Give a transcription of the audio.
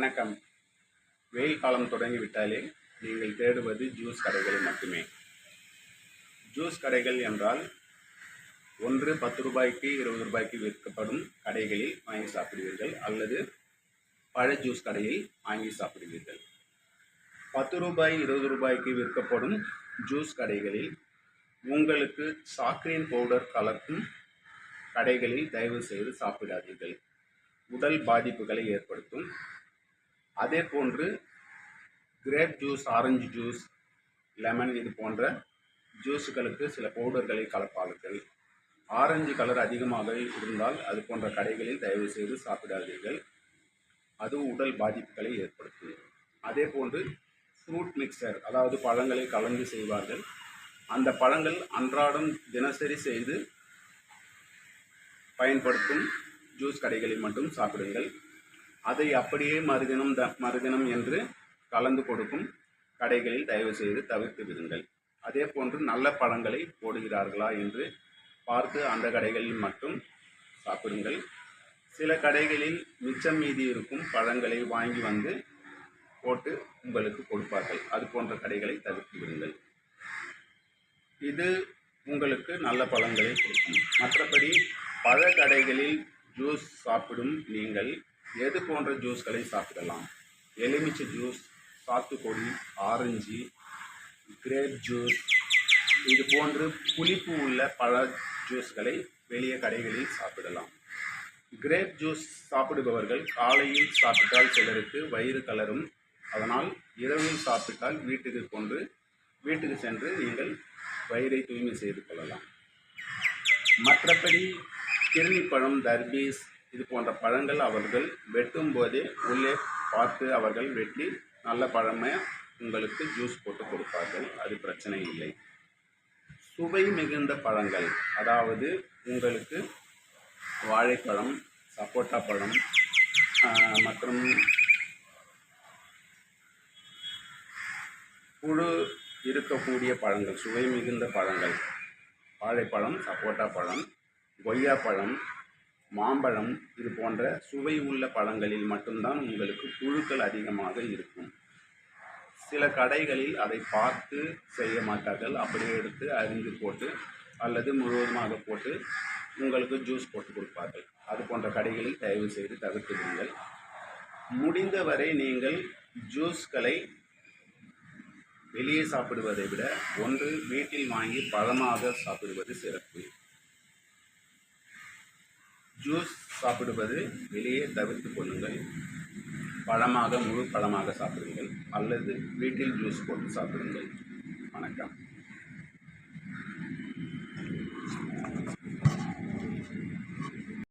வணக்கம். வெயில் காலம் தொடங்கிவிட்டாலே நீங்கள் தேடுவது ஜூஸ் கடைகள் மட்டுமே. ஜூஸ் கடைகள் என்றால் ஒன்று பத்து ரூபாய்க்கு இருபது ரூபாய்க்கு விற்கப்படும் கடைகளில் வாங்கி சாப்பிடுவீர்கள் அல்லது பழ ஜூஸ் கடையில் வாங்கி சாப்பிடுவீர்கள். பத்து ரூபாய் இருபது ரூபாய்க்கு விற்கப்படும் ஜூஸ் கடைகளில் உங்களுக்கு சாக்ரீன் பவுடர் கலக்கும் கடைகளில் தயவு செய்து சாப்பிடாதீர்கள். உடல் பாதிப்புகளை ஏற்படுத்தும். அதே போன்று grape juice orange juice lemon இது போன்ற ஜூஸுகளுக்கு சில பவுடர்களை கலப்பார்கள் ஆரஞ்சு கலர் அதிகமாக இருந்தால் அது போன்ற கடைகளில் தயவு செய்து சாப்பிடாதீர்கள். அது உடல் பாதிப்புகளை ஏற்படுத்தும். அதே போன்று ஃப்ரூட் மிக்சர் அதாவது பழங்களை கலந்து செய்வார்கள். அந்த பழங்கள் அன்றாடம் தினசரி செய்து பயன்படுத்தும் ஜூஸ் கடைகளில் மட்டும் சாப்பிடுங்கள். அதை அப்படியே மறுதினம் த மறுதினம் என்று கலந்து கொடுக்கும் கடைகளில் தயவு செய்து தவிர்த்து விடுங்கள். அதே போன்று நல்ல பழங்களை போடுகிறார்களா என்று பார்த்து அந்த கடைகளில் மட்டும் சாப்பிடுங்கள். சில கடைகளில் மிச்சம் மீதி இருக்கும் பழங்களை வாங்கி வந்து போட்டு உங்களுக்கு கொடுப்பார்கள். அது போன்ற கடைகளை தவிர்த்து விடுங்கள். இது உங்களுக்கு நல்ல பழங்களை கொடுக்கும். மற்றபடி பழ கடைகளில் ஜூஸ் சாப்பிடும் நீங்கள் எது போன்ற ஜூஸ்களை சாப்பிடலாம்? எலுமிச்சை ஜூஸ் சாத்துக்குடி ஆரஞ்சு கிரேப் ஜூஸ் இது போன்று புளிப்பு உள்ள பழ ஜூஸ்களை வெளியே கடைகளில் சாப்பிடலாம். கிரேப் ஜூஸ் சாப்பிடுபவர்கள் காலையில் சாப்பிட்டால் சிலருக்கு வயிறு கலரும் அதனால் இரவில் சாப்பிட்டால் வீட்டுக்கு கொண்டு வீட்டுக்கு சென்று நீங்கள் வயிறை தூய்மை செய்து கொள்ளலாம். மற்றபடி கிருணிப்பழம் தர்பீஸ் இது போன்ற பழங்கள் அவர்கள் வெட்டும் போதே உள்ளே பார்த்து அவர்கள் வெட்டி நல்ல பழமை உங்களுக்கு ஜூஸ் போட்டு கொடுப்பார்கள். அது பிரச்சனை இல்லை. சுவை மிகுந்த பழங்கள் அதாவது உங்களுக்கு வாழைப்பழம் சப்போட்டா பழம் மற்றும் புழு இருக்கக்கூடிய பழங்கள் சுவை மிகுந்த பழங்கள். வாழைப்பழம் சப்போட்டா பழம் கொய்யா பழம் மாம்பழம் இது போன்ற சுவை உள்ள பழங்களில் மட்டும்தான் உங்களுக்கு புழுக்கள் அதிகமாக இருக்கும். சில கடைகளில் அதை பார்த்து செய்ய மாட்டார்கள். அப்படியே எடுத்து அரிந்து போட்டு அல்லது முழுவதுமாக போட்டு உங்களுக்கு ஜூஸ் போட்டு கொடுப்பார்கள். அது போன்ற கடைகளில் தயவு செய்து தவிர்த்து விடுங்கள் முடிந்தவரை நீங்கள் ஜூஸ்களை வெளியே சாப்பிடுவதை விட ஒன்று வீட்டில் வாங்கி பழமாக சாப்பிடுவது சிறப்பு. ஜூஸ் சாப்பிடுவது வெளியே தவிர்த்து கொள்ளுங்கள். பழமாக முழு பழமாக சாப்பிடுங்கள். அல்லது வீட்டில் ஜூஸ் போட்டு சாப்பிடுங்கள். வணக்கம்.